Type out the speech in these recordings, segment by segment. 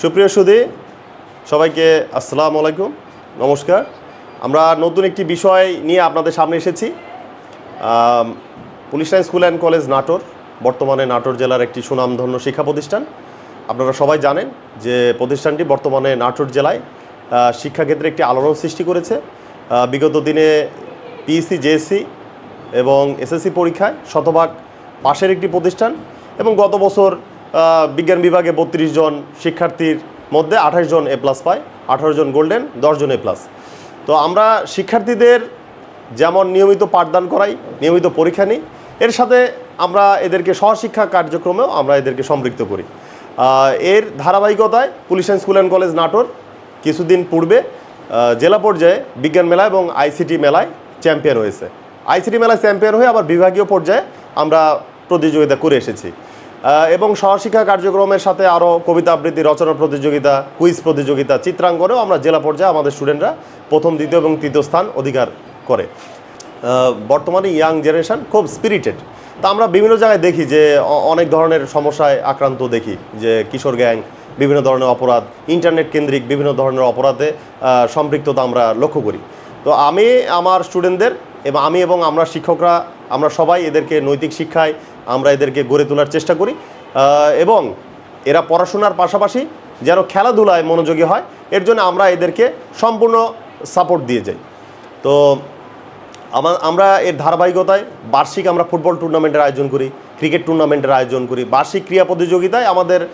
সুপ্রিয় সুদী, সবাইকে আসসালামু আলাইকুম। নমস্কার। আমরা নতুন একটি বিষয় নিয়ে আপনাদের সামনে এসেছি। Police line school and college Natore, বর্তমানে নাটোর জেলার একটি সুনামধন্য শিক্ষা প্রতিষ্ঠান। আপনারা সবাই জানেন যে প্রতিষ্ঠানটি বর্তমানে নাটোর জেলায় শিক্ষাক্ষেত্রে একটি আলোড়ন সৃষ্টি করেছে। বিগত দিনে পিএসসি জেএসসি এবং এসএসসি পরীক্ষায় শতভাগ পাশের একটি প্রতিষ্ঠান এবং গত বছর বিজ্ঞান বিভাগে বত্রিশ জন শিক্ষার্থীর মধ্যে আঠাশ জন এ প্লাস পায়, আঠারো জন গোল্ডেন দশজন এ প্লাস তো আমরা শিক্ষার্থীদের যেমন নিয়মিত পাঠদান করাই, নিয়মিত পরীক্ষা নিই, এর সাথে আমরা এদেরকে সহশিক্ষা কার্যক্রমেও আমরা এদেরকে সম্পৃক্ত করি। এর ধারাবাহিকতায় police and school and college Natore কিছুদিন পূর্বে জেলা পর্যায়ে বিজ্ঞান মেলা এবং আইসিটি মেলায় চ্যাম্পিয়ন হয়েছে। আইসিটি মেলায় চ্যাম্পিয়ন হয়ে আবার বিভাগীয় পর্যায়ে আমরা প্রতিযোগিতা করে এসেছি। এবং সহশিক্ষা কার্যক্রমের সাথে আরও কবিতা আবৃত্তি, রচনা প্রতিযোগিতা, কুইজ প্রতিযোগিতা, চিত্রাঙ্কনেও আমরা জেলা পর্যায়ে আমাদের স্টুডেন্টরা প্রথম, দ্বিতীয় এবং তৃতীয় স্থান অধিকার করে। বর্তমানে ইয়াং জেনারেশান খুব স্পিরিটেড তা আমরা বিভিন্ন জায়গায় দেখি যে অনেক ধরনের সমস্যায় আক্রান্ত দেখি যে, কিশোর গ্যাং, বিভিন্ন ধরনের অপরাধ ইন্টারনেট কেন্দ্রিক বিভিন্ন ধরনের অপরাধে সম্পৃক্ততা আমরা লক্ষ্য করি। তো আমি, আমার স্টুডেন্টদের এবং আমি এবং আমরা শিক্ষকরা, আমরা সবাই এদেরকে নৈতিক শিক্ষায় আমরা এদেরকে গড়ে তোলার চেষ্টা করি। এবং এরা পড়াশোনার পাশাপাশি যেন খেলাধুলায় মনোযোগী হয়, এর জন্য আমরা এদেরকে সম্পূর্ণ সাপোর্ট দিয়ে যাই। তো আমা- আমরা এর ধারাবাহিকতায় বার্ষিক আমরা ফুটবল টুর্নামেন্টের আয়োজন করি ক্রিকেট টুর্নামেন্টের আয়োজন করি। বার্ষিক ক্রীড়া প্রতিযোগিতায় আমাদের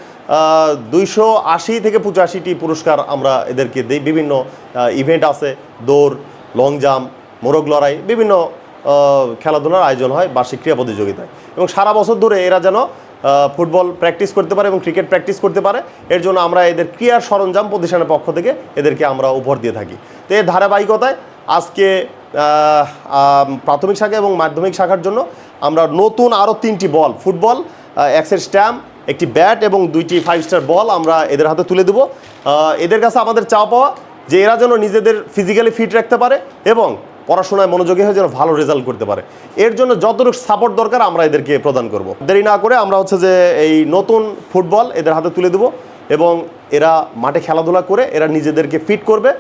দুইশো আশি থেকে পঁচাশিটি পুরস্কার আমরা এদেরকে দিই। বিভিন্ন ইভেন্ট আছে, দৌড় লং জাম্প মোরগ লড়াই, বিভিন্ন খেলাধুলার আয়োজন হয় বার্ষিক ক্রীড়া প্রতিযোগিতায়। এবং সারা বছর ধরে এরা যেন ফুটবল প্র্যাকটিস করতে পারে এবং ক্রিকেট প্র্যাকটিস করতে পারে, এর জন্য আমরা এদের ক্রীড়ার সরঞ্জাম প্রতিষ্ঠানের পক্ষ থেকে এদেরকে আমরা উপহার দিয়ে থাকি। তো এর ধারাবাহিকতায় আজকে প্রাথমিক শাখা এবং মাধ্যমিক শাখার জন্য আমরা নতুন আরও তিনটি বল, ফুটবল এক্সের স্ট্যাম্প, একটি ব্যাট এবং দুইটি ফাইভ স্টার বল আমরা এদের হাতে তুলে দেবো। এদের কাছে আমাদের চাওয়া পাওয়া যে এরা যেন নিজেদের ফিজিক্যালি ফিট রাখতে পারে এবং পড়াশোনায় মনোযোগী হয়ে যেন ভালো রেজাল্ট করতে পারে। এর জন্য যতটুকু সাপোর্ট দরকার আমরা এদেরকে প্রদান করব। দেরি না করে আমরা হচ্ছে যে এই নতুন ফুটবল এদের হাতে তুলে দেবো এবং এরা মাঠে খেলাধুলা করে এরা নিজেদেরকে ফিট করবে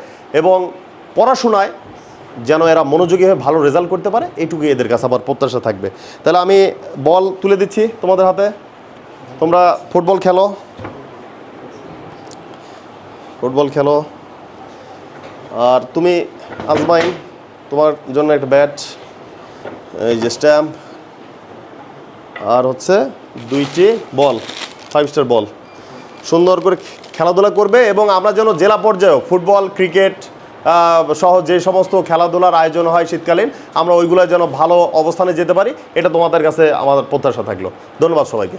এবং পড়াশোনায় যেন এরা মনোযোগী হয়ে ভালো রেজাল্ট করতে পারে, এটুকুই এদের কাছে আবার প্রত্যাশা থাকবে। তাহলে আমি বল তুলে দিচ্ছি তোমাদের হাতে। তোমরা ফুটবল খেলো। ফুটবল খেলো। আর তুমি আজমাইন তোমার জন্য একটা ব্যাট, এই যে স্ট্যাম্প, আর হচ্ছে দুইটি বল ফাইভ স্টার বল। সুন্দর করে খেলাধুলা করবে এবং আমরা যেন জেলা পর্যায়েও ফুটবল, ক্রিকেট সহ যে সমস্ত খেলাধুলার আয়োজন হয় শীতকালীন, আমরা ওইগুলো যেন ভালো অবস্থানে যেতে পারি, এটা তোমাদের কাছে আমাদের প্রত্যাশা থাকল। ধন্যবাদ সবাইকে।